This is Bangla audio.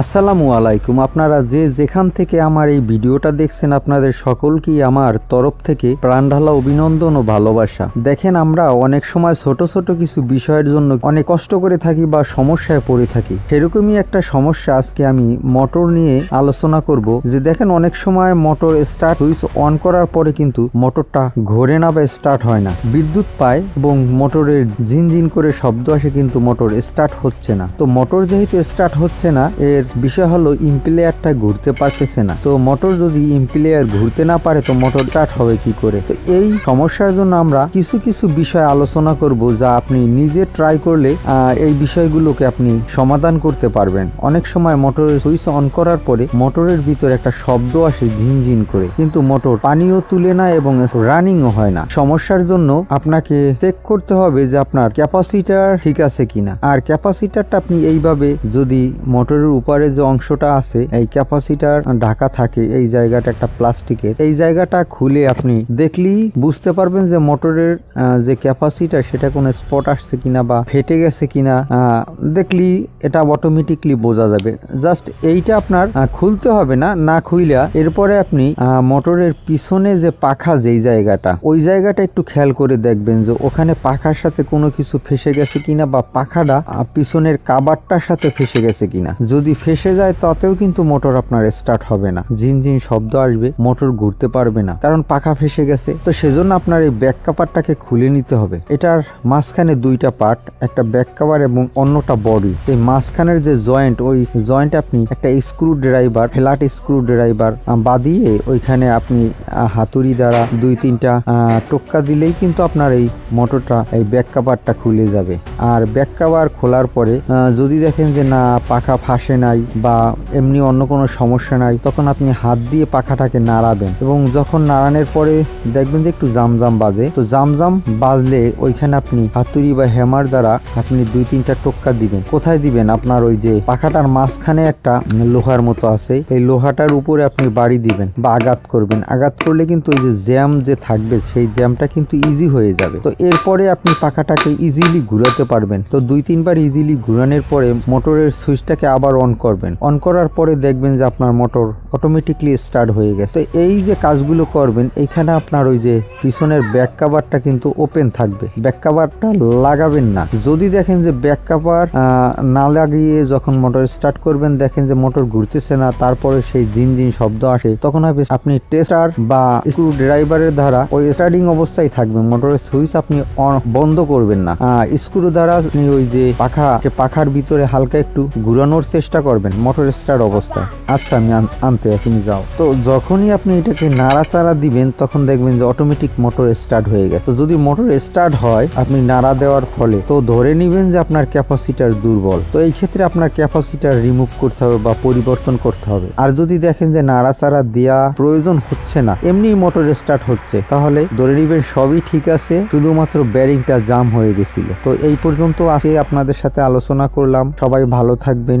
আসসালামু আলাইকুম। আপনারা যে যেখান থেকে আমার এই ভিডিওটা দেখছেন, আপনাদের সকলকেই আমার তরফ থেকে প্রাণঢালা অভিনন্দন ও ভালোবাসা। দেখেন, আমরা অনেক সময় ছোট ছোট কিছু বিষয়ের জন্য অনেক কষ্ট করে থাকি বা সমস্যায় পড়ে থাকি। সেরকমই একটা সমস্যা আজকে আমি মোটর নিয়ে আলোচনা করব যে, দেখেন, অনেক সময় মোটর স্টার্ট সুইচ অন করার পরে কিন্তু মোটরটা ঘোরে না বা স্টার্ট হয় না। বিদ্যুৎ পায় এবং মোটরের ঝিনঝিন করে শব্দ আসে, কিন্তু মোটর স্টার্ট হচ্ছে না। তো মোটর যেহেতু স্টার্ট হচ্ছে না, এর বিষয় হলো ইম্প্লেয়ারটা ঘুরতে পারতেছে না। তো মোটর যদি ইম্প্লেয়ার ঘুরতে না পারে, তো মোটর স্টার্ট হবে কি করে? তো এই সমস্যার জন্য আমরা কিছু কিছু বিষয় আলোচনা করব যা আপনি নিজে ট্রাই করলে এই বিষয়গুলোকে আপনি সমাধান করতে পারবেন। অনেক সময় মোটরের সুইচ অন করার পরে মোটরের ভিতরে একটা শব্দ আসে ঝিনঝিন করে। কিন্তু মোটর পানিও তুলে না এবং রানিংও হয় না। সমস্যার জন্য আপনাকে চেক করতে হবে যে আপনার ক্যাপাসিটার ঠিক আছে কিনা। আর ক্যাপাসিটারটা আপনি এইভাবে যদি মোটরের উপরে যে অংশটা আছে এই ক্যাপাসিটার ঢাকা থাকে এই জায়গাটা একটা প্লাস্টিকের। এই জায়গাটা খুলে আপনি দেখলেই বুঝতে পারবেন যে মোটরের যে ক্যাপাসিটার সেটা কোনো স্পট আসছে কিনা বা ফেটে গেছে কিনা আহ, দেখলেই এটা অটোমেটিকলি বোঝা যাবে। জাস্ট এইটা আপনার খুলতে হবে না না খুইলা এরপরে আপনি মোটরের পিছনে যে পাখা যেই জায়গাটা ওই জায়গাটা একটু খেয়াল করে দেখবেন যে ওখানে পাখার সাথে কোনো কিছু ফেসে গেছে কিনা বা পাখাটা পিছনের কাবারটার সাথে ফেসে গেছে কিনা। যদি ফেসে যায়, তাতেও কিন্তু মোটর আপনার স্টার্ট হবে না। ঝিনঝিন শব্দ আসবে, মোটর ঘুরতে পারবে না। কারণ পাখা ফেসে গেছে। তো সেজন্য আপনার এই ব্যাক কাপারটাকে খুলে নিতে হবে। এটার মাঝখানে দুইটা পার্ট একটা ব্যাক কাভার এবং অন্যটা বডি এই মাঝখানের যে জয়েন্ট ওই জয়েন্ট আপনি একটা screwdriver flat screwdriver বাদিয়ে ওইখানে আপনি হাতুড়ি দ্বারা দুই তিনটা টোক্কা দিলেই কিন্তু আপনার এই মোটরটা, এই ব্যাক কাভারটা খুলে যাবে। আর ব্যাক কাভার খোলার পরে যদি দেখেন যে না, পাখা ফাঁসে নাই বা এমনি অন্য কোনো সমস্যা নাই, তখন আপনি হাত দিয়ে পাখাটাকে নাড়াবেন এবং যখন নাড়ানোর পরে দেখবেন যে একটু জামজাম বাজে। তো জামজাম বাজলে ওইখানে আপনি হাতুড়ি বা হ্যামার দ্বারা আপনি দুই তিনটা টোক্কা দিবেন। কোথায় দিবেন? আপনার ওই যে পাখাটার মাঝখানে একটা লোহার মতো আছে। এই লোহাটার উপরে আপনি বাড়ি দিবেন বা আঘাত করবেন। আঘাত করলে কিন্তু ওই যে জ্যাম যে থাকবে, সেই জ্যামটা কিন্তু ইজি হয়ে যাবে। তো এরপরে আপনি পাখাটাকে ইজিলি ঘুরাতে পারবেন। তো দুই তিনবার ইজিলি ঘুরানোর পরে মোটরের সুইচটাকে আবার অন করবেন। অন করার পরে দেখবেন যে আপনার মোটর অটোমেটিকলি স্টার্ট হয়ে গেছে। তো এই যে কাজগুলো করবেন, এইখানে আপনার ওই যে পিছনের ব্যাক কাভারটা কিন্তু ওপেন থাকবে। ব্যাক কাভারটা লাগাবেন না। যদি দেখেন যে ব্যাক কাভার না লাগিয়ে যখন মোটর স্টার্ট করবেন, দেখেন যে মোটর ঘুরতেছে না, তারপরে সেই জিন জিন শব্দ আসে, তখন হবে আপনি টেস্টার বা স্ক্রু ড্রাইভারের দ্বারা ওই স্টার্টিং অবস্থায় থাকবে মোটরের সুইচ আপনি বন্ধ করবেন না। স্ক্রু দ্বারা আপনি ওই যে পাখা পাখার ভিতরে হালকা একটু ঘুরানোর চেষ্টা করবেন মোটর স্টার্ট অবস্থায় আচ্ছা আমি আনতে তুমি যাও। তো যখনই আপনি এটাকে নাড়াচাড়া দিবেন, তখন দেখবেন যে অটোমেটিক মোটর স্টার্ট হয়ে গেছে। যদি মোটর স্টার্ট হয়, আপনি নাড়া দেওয়ার ফলে, তো ধরে নিবেন যে আপনার ক্যাপাসিটার দুর্বল। তো এই ক্ষেত্রে আপনার ক্যাপাসিটার রিমুভ করতে হবে বা পরিবর্তন করতে হবে। আর যদি দেখেন যে নাড়াচাড়া দেওয়া প্রয়োজন হচ্ছে না, এমনি মোটর স্টার্ট হচ্ছে, তাহলে ধরে নিবেন সবই ঠিক আছে, শুধুমাত্র ব্যারিংটা জাম হয়ে গেছিল। তো এই পর্যন্ত আজকে আপনাদের সাথে আলোচনা করলাম। সবাই ভালো থাকবেন